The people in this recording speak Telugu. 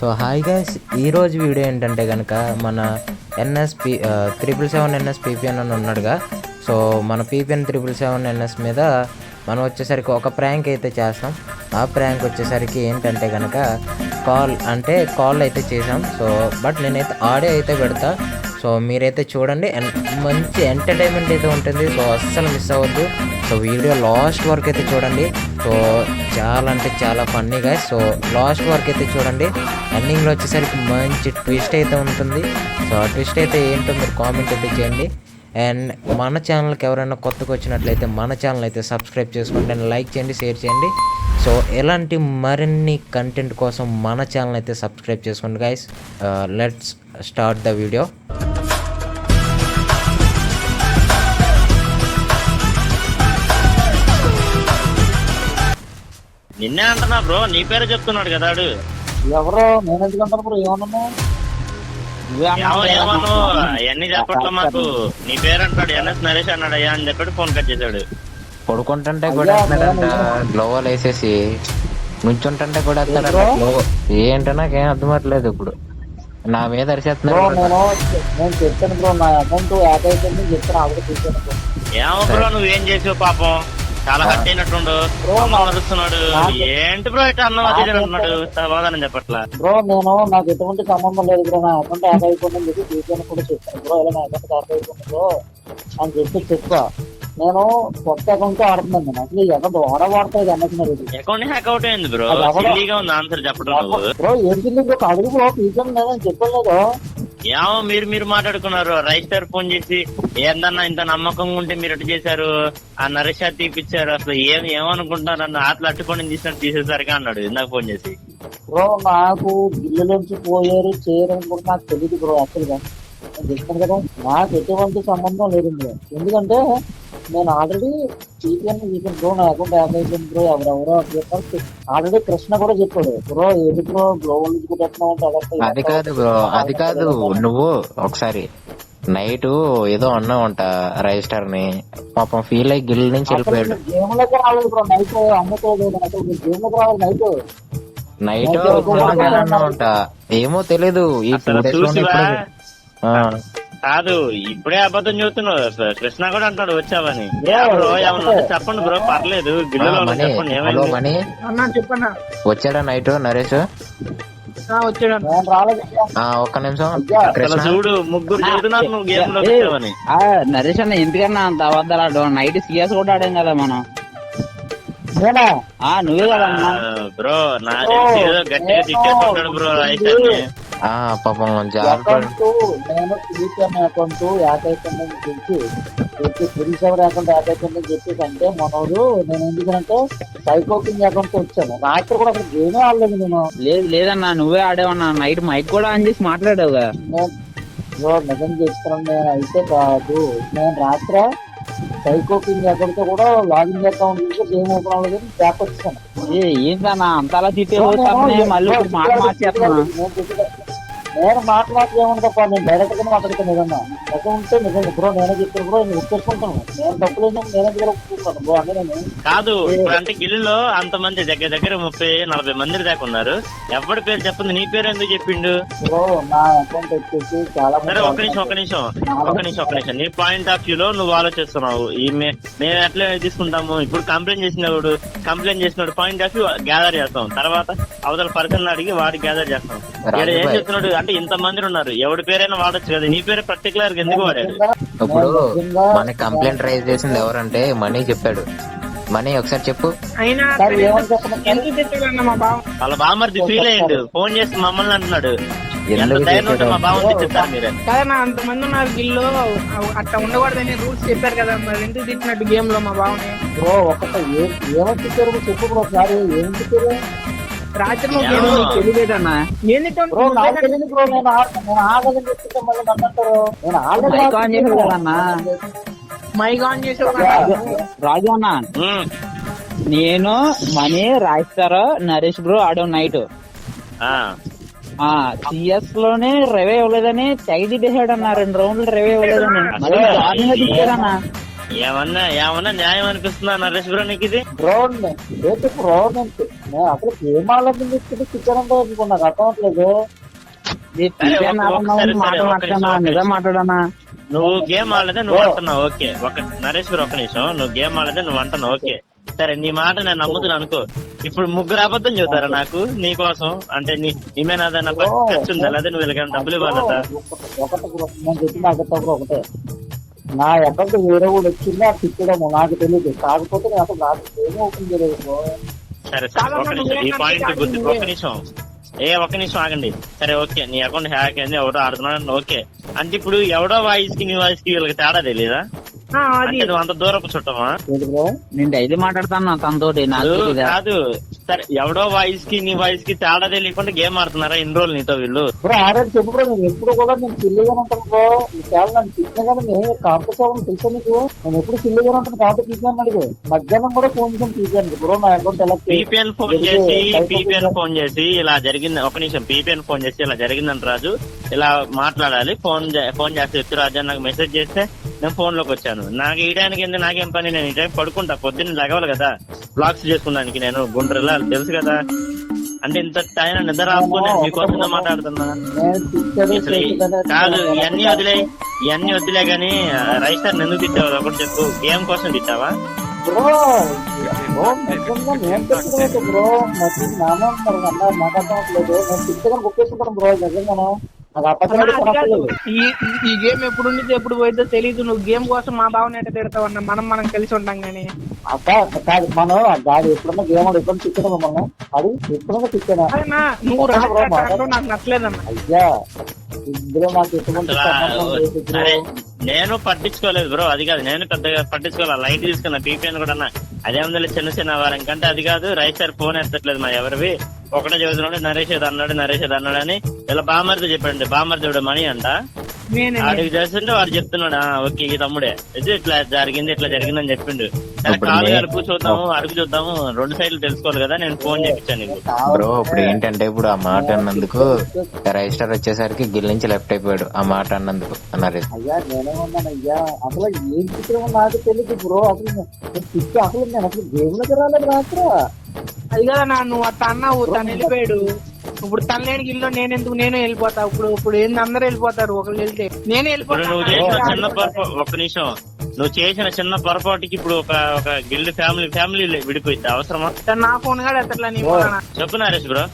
సో హాయ్ గైస్ ఈరోజు వీడియో ఏంటంటే కనుక మన NSP triple seven NS PPN అని ఉన్నాడుగా. సో మన పీపీఎన్ త్రిపుల్ సెవెన్ ఎన్ఎస్ మీద మనం వచ్చేసరికి ఒక ప్రాంక్ అయితే చేస్తాం. ఆ ప్రాంక్ వచ్చేసరికి ఏంటంటే కనుక కాల్ అంటే కాల్ అయితే చేసాం సో బట్ నేనైతే ఆడియో అయితే పెడతా. సో మీరైతే చూడండి ఎన్- మంచి ఎంటర్టైన్మెంట్ అయితే ఉంటుంది. సో అస్సలు మిస్ అవ్వద్దు. సో వీడియో లాస్ట్ వరకు అయితే చూడండి. సో చాలా అంటే చాలా ఫన్నీగా సో లాస్ట్ వరకు అయితే చూడండి. ఎండింగ్లో వచ్చేసరికి మంచి ట్విస్ట్ అయితే ఉంటుంది. సో ఆ ట్విస్ట్ అయితే ఏంటో మీరు కామెంట్ అయితే చేయండి. అండ్ మన ఛానల్కి ఎవరైనా కొత్తగా వచ్చినట్లయితే మన ఛానల్ అయితే సబ్స్క్రైబ్ చేసుకోండి అండ్ లైక్ చేయండి షేర్ చేయండి. సో ఎలాంటి మరిన్ని కంటెంట్ కోసం మన ఛానల్ అయితే సబ్స్క్రైబ్ చేసుకోండి guys let's start the video నిన్నే అంటున్నా బ్రో నీ పేరే చెప్తున్నాడు కదా ఆడు. ఎవరో? నేను ఎందుకు అంటాను బ్రో? ఏమన్నా. ఏమను అవన్నీ చెప్పట్లా మాకు? నీ పేరు అంటాడు ఎన్ఎస్ నరేష్ అన్నాడు అయ్యా అని చెప్పాడు ఫోన్ కట్ చేశాడు. పడుకుంటుంటే కూడా గ్లోవల్ వేసేసి. నుంచుంటుంటే కూడా ఏంటో నాకేం అర్థం అవ్వట్లేదు ఇప్పుడు. నా మీద బ్రో అరిచేస్తున్నాడు నేను నేను చెప్తాను బ్రో నా అకౌంట్ యాడ్ అయిపోయింది చెప్తాను ఆవిడ చూసాను బ్రో. ఏమో బ్రో నువ్వేం చేసావు పాపం? చాలా హట్ అయినట్టుండు. అరుస్తున్నాడు ఏంటి బ్రో ఇట్లా అన్నం అది అంటున్నాడు సమాధానం చెప్పట్లా? బ్రో నేను నాకు ఎటువంటి సంబంధం లేదు బ్రో నా అకౌంట్ యాడ్ అయిపోయిందని చెప్పి చూసాను కూడా చెప్పాను. బ్రో ఇలా నా అకౌంట్ యాడ్ అయిపోయింది బ్రో అని చెప్పి చెప్పా. నేను కొత్త అకౌంట్ ఆడుతున్నాను. నేను అసలు అకౌంట్ వాడ వాడతాయి అన్నట్టున్నారు అకౌంట్ హ్యాక్ అవుట్ అయింది బ్రో ఉంది ఆన్సర్ చెప్పడం బ్రో ఏంటి బ్రో అడుగు బ్రో నేను చెప్పలేదు. ఏమో మీరు మీరు మాట్లాడుకున్నారు. రైస్టర్ ఫోన్ చేసి ఏందన్నా ఇంత నమ్మకంగా ఉంటే మీరు ఎటు చేశారు? ఆ నరేష్ తీపిచ్చారు. అసలు ఏం ఏమనుకుంటున్నారు? అన్న ఆటలు అట్టుకొని తీసినట్టు తీసేసరికి అన్నాడు. ఇందాక ఫోన్ చేసి. బ్రో నాకు ఇల్లు నుంచి పోయారు చేయరనుకుంటే నాకు తెలియదు బ్రో అసలుగా చెప్తాను కదా నాకు ఎటువంటి సంబంధం లేదు ఎందుకంటే నేను ఆల్రెడీ చీపీఎన్ వీకెన్ బ్రో నా అకౌంట్ యాడ్ అయిపోయింది బ్రో ఎవరెవరో ఆల్రెడీ కృష్ణ కూడా చెప్పాడు. బ్రో ఏది బ్రో అంటే అది కాదు బ్రో అది కాదు. నువ్వు ఒకసారి నైట్ ఏదో అన్నావంట రిజిస్టర్ని. పాపం ఫీల్ అయ్యి గిల్ నుంచి వెళ్ళిపోయాడు. గేమ్లోకి రాలేదు బ్రో నైట్ ఏమో తెలీదు. ఈ టూ డేస్ కాదు ఇప్పుడే అబద్ధం చెబుతున్నావు కృష్ణ కూడా అంటాడు వచ్చావని. బ్రో, ఏమన్నా చెప్పండి బ్రో పర్లేదు. గిల్లులో చెప్పండి ఏమైంది? చెప్పన్నా. వచ్చాడా నైట్ నరేష్? ఆ, వచ్చాడు నేను రాలేదు. ఆ ఒక్క నిమిషం. చూడు ముగ్గురు నరేష్ అన్న ఎందుకన్నా అంత అబద్ధాలు నైట్ సిఎస్ కూడా ఆడాం కదా మనం. నువ్వే కదా అన్నా. బ్రో నా గట్టిగా బ్రో రైటర్ ఆ పాపం అకౌంట్ నేను క్రియేట్ అకౌంట్ యాడ్ అయిపోయిందని చెప్పి. చెప్పి అకౌంట్ యాడ్ అయిపోయిందని చెప్పేసి అంటే మనోడు నేను ఎందుకంటే సైకోకింగ్ అకౌంట్ వచ్చాను. రాత్రి కూడా అసలు గేమే ఆడలేదు నేను. లేదు లేదన్నా నువ్వే ఆడేవన్నా నైట్ మైక్ కూడా ఆన్ చేసి మాట్లాడావు కదా నేను నిజం చేస్తున్నాను నేను అయితే కాదు. నేను రాత్రి సైకోకింగ్ అకౌంట్తో కూడా లాగిన్ అకౌంట్ గేమ్ ఓపెన్ అవ్వలేదు బ్యాక్ వచ్చాను. ఏ ఏంటన్నా అంత అలా తిట్టే మళ్ళీ ఇప్పుడు మాట మార్చేస్తున్నా. నేను చెప్పేది- నేను మాట్లాడితే ఏముందప్ప నేను డైరెక్ట్గా ఏదన్నా. అకౌంట్ నిజం బ్రో నేనే చెప్పాను బ్రో నేను నేను తప్పులేదు నేనే దగ్గర ఒప్పుకుంటాను బ్రో అంటే నేను కాదు ఇప్పుడు అంటే గిల్లులో అంత మంది దగ్గర దగ్గర ముప్పై నలభై మంది దాకా ఉన్నారు. ఎవరి పేరు చెప్పింది? నీ పేరు ఎందుకు చెప్పిండు? బ్రో నా అకౌంట్ వచ్చేసి చాలా సరే ఒక నిమిషం ఒక నిమిషం ఒక నిమిషం ఒక నిమిషం. నీ పాయింట్ ఆఫ్ వ్యూ లో నువ్వు ఆలోచిస్తున్నావు. ఈ మే- మేము ఎట్లా తీసుకుంటాము? ఇప్పుడు కంప్లైంట్ చేసినప్పుడు కంప్లైంట్ చేసినప్పుడు పాయింట్ ఆఫ్ వ్యూ గ్యాదర్ చేస్తాం. తర్వాత అవతల పర్సన్ అడిగి వాడి గ్యాదర్ చేస్తాం. ఏం. చెప్తున్నాడు? అంటే ఇంత మంది ఉన్నారు ఎవరి పేరైనా వాడొచ్చు కదా. నీ పేరు పర్టికులర్గా ఎందుకు వాడాడు ఇప్పుడు మన కంప్లైంట్ రైజ్ చేసింది ఎవరంటే మనీ చెప్పాడు. మనీ ఒకసారి చెప్పు. అయినా సార్ ఏమని చెప్పను ఎందుకు తెచ్చాడన్న మా బావ? వాళ్ళ బామ్మర్ది ఫీల్ అయ్యిండు. ఫోన్ చేసి మమ్మల్ని అంటున్నాడు. ఎంత ఎందుకు ధైర్యం ఉంటే మా చెప్పాడు బామ్మని చెప్తారు మీరు. కదన్నా అంతమంది ఉన్నారు గిల్లో అట్లా ఉండకూడదని రూల్స్ చెప్పారు కదా. మరి ఎందుకు తిట్టినట్టు గేమ్లో మా బావని? బ్రో ఒకటి ఏ- ఏమని చెప్పారు? చెప్పు బ్రో ఒకసారి. చెప్పారు? రాత్రి నువ్వు తెలియదన్నా బ్రో నేను రాజు అన్న. మనీ రాయిస్తారు నరేష్ బ్రో ఆడాం నైట్. ఆ. ఆ సిఎస్లోనే రెవే ఇవ్వలేదని తెగ తిట్టేశాడు అన్న రెండు రౌండ్లు రెవే ఇవ్వలేదని మళ్ళీ దారుణంగా ఏమన్నా ఏమన్నా న్యాయం అనిపిస్తుందా నరేష్ బ్రో నీకు ఇది? బ్రో బ్రో నేను అసలు నాకు అర్థం అవట్లేదు నువ్వు గేమ్ ఆడలేదే నువ్వు అంటున్నావు. ఓకే. ఒక నరేష్ గారు ఒక నిమిషం. నువ్వు గేమ్ ఆడలేదే నువ్వు అంటున్నావు. ఓకే. సరే నీ మాట నేను నమ్ముతున్నాను అనుకో. ఇప్పుడు ముగ్గురు అబద్ధం చెబుతారా నాకు? నీ కోసం? అంటే నీ నీ మీద ఏదైనా ఖర్చు ఉందా? లేదా నువ్వు వీళ్ళకి డబ్బులు ఇవ్వాలట? ఒకటి నా అకౌంట్ వేరే కూడా వచ్చింది ఆ తిట్టడము నాకు తెలియదు కాకపోతే నేను అసలు నాకు ఏమీ ఓపెన్ చేయలేదు బ్రో సరే సరే ఒక నిమిషం. ఈ పాయింట్ గుర్తు ఒక నిమిషం. ఏ ఒక నిమిషం ఆగండి. సరే ఓకే. నీ అకౌంట్ హ్యాక్ అయింది ఎవడో ఆడుతున్నాడు ఓకే. అంటే ఇప్పుడు ఎవడో వాయిస్కి నీ వాయిస్కి వీళ్ళకి తేడా అది. అంటే నువ్వు అంత దూరపు చుట్టమా? నేను డైలీ మాట్లాడతాను తనతోటి నాకు? కాదు. సరే ఎవడో వాయిస్కి నీ వాయిస్కి తేడా తెలియకుండా గేమ్ ఆడుతున్నారా? ఇన్ని రోజులు నీతో వీళ్ళు. చెప్పు బ్రో నేను ఎప్పుడు కూడా నేను సిల్లిగానే ఉంటాను బ్రో. చాలా నన్ను కానీ నేను కాంపిటీషన్ తెలుసా నీకు? నేను ఎప్పుడు సిల్లిగానే ఉంటాను కాబట్టి తీసాను అడిగి. మధ్యాహ్నం కూడా ఫోన్ చేసి తీసాను బ్రో నా అకౌంట్ ఎలా పీపీఎన్ ఫోన్ చేసి పీపీఎన్ ఫోన్ చేసి ఇలా జరిగింది ఒక నిమిషం పీపీఎన్ ఫోన్ చేసి ఇలా జరిగిందంట రాజు. ఇలా మాట్లాడాలి ఫోన్ ఫోన్ చేస్తే ఎత్తు రాజు నాకు మెసేజ్ చేస్తే నేను ఫోన్లోకి వచ్చాను. నాకు ఈ టైంకి నాకేం పని? నేను ఈ టైం పడుకుంటా పొద్దున్న లగవాలి కదా. బ్లాక్స్ చేసుకున్నానికి నేను గుండ్రలా తెలుసు కదా. అంటే ఇంత టైం నిద్ర రాసుకొని నేను మీకోసమే మాట్లాడుతున్నా. కాదు ఇవన్నీ వదిలే ఇవన్నీ వదిలే గానీ రైటర్ ఎందుకు తిట్టావు ఒకటి చెప్పు గేమ్ కోసం తిట్టావా? బ్రో బ్రో బ్రో నాకు నామే ఉంటారు అన్న నాకు అర్థం అవట్లేదు నేను తిట్టగా బుక్ చేసుకుంటాను బ్రో నిజంగానే. అది కాదు. ఈ గేమ్ ఎప్పుడు ఉండితే ఎప్పుడు పోయిద్దో తెలియదు నువ్వు గేమ్ కోసం మా బావని ఎట్ట తిడతావు అన్న మనం మనం కలిసి ఉంటాం గానీ. అక్క కాదు మనం గాడి ఎప్పుడన్నా గేమ్ ఎప్పుడు తిట్టాను మమ్మల్ని అది ఎప్పుడన్నా అదేనా నువ్వు నాకు నచ్చలేదన్న అయ్యా ఇందులో నాకు ఎటువంటి నేను పట్టించుకోలేదు బ్రో అది కాదు. నేను పెద్దగా పట్టించుకోవాలి లైట్ తీసుకున్నా పీపీఎన్ కూడా అన్నా. అదేముంది చిన్న చిన్న వారం కంటే అది కాదు రైట్ సార్ ఫోన్ ఎత్తట్లేదు మా ఎవరివి. ఒకటే చదువుతున్నాడు నరేష్ అన్నాడు నరేష్ అన్నాడు అని. ఇలా బామర్ది చెప్పండి బామర్ది ఇప్పుడు మణి అంట. నేనే. వాడికి చేస్తుంటే వాడు చెప్తున్నాడు "ఆ, ఓకే ఈ తమ్ముడే. ఇది ఇట్లా జరిగింది ఇట్లా జరిగిందని చెప్పిండు. కాలు కలుపు చూద్దాము అడుగు చూద్దాము రెండు సైడ్లు తెలుసుకోవాలి కదా నేను ఫోన్ చేయించాను నీకు. బ్రో ఇప్పుడు ఏంటంటే ఇప్పుడు ఆ మాట అన్నందుకు రైస్టర్ వచ్చేసరికి గిల్ నుంచి లెఫ్ట్ అయిపోయాడు ఆ మాట అన్నందుకు అన్నారు. అయ్యా అయ్యా. అసలు ఏం చిత్రం నాకు తెలియదు బ్రో. అసలు అసలు నేను అసలు గేమ్లోకి రాలేదు రాత్రి నా నువ్వు అట్ట అన్నావు తను వెళ్ళిపోయాడు. ఇప్పుడు తన లేని ఇల్లు నేను ఎందుకు నేను వెళ్ళిపోతా. ఇప్పుడు ఇప్పుడు ఏంది? అందరూ వెళ్ళిపోతారు. ఒకళ్ళు వెళ్తే నేనే ఇప్పుడు నువ్వు చేసిన చిన్న ఒక్క నిమిషం. నువ్వు చేసిన చిన్న పొరపాటుకి ఇప్పుడు ఒక ఒక గిల్డ్ ఫ్యామిలీ ఫ్యామిలీ విడిపోయింది. అవసరమా? నా ఫోన్ కూడా ఎత్తట్లా నీ ఫోన్? చెప్పు నరేష్ బ్రో.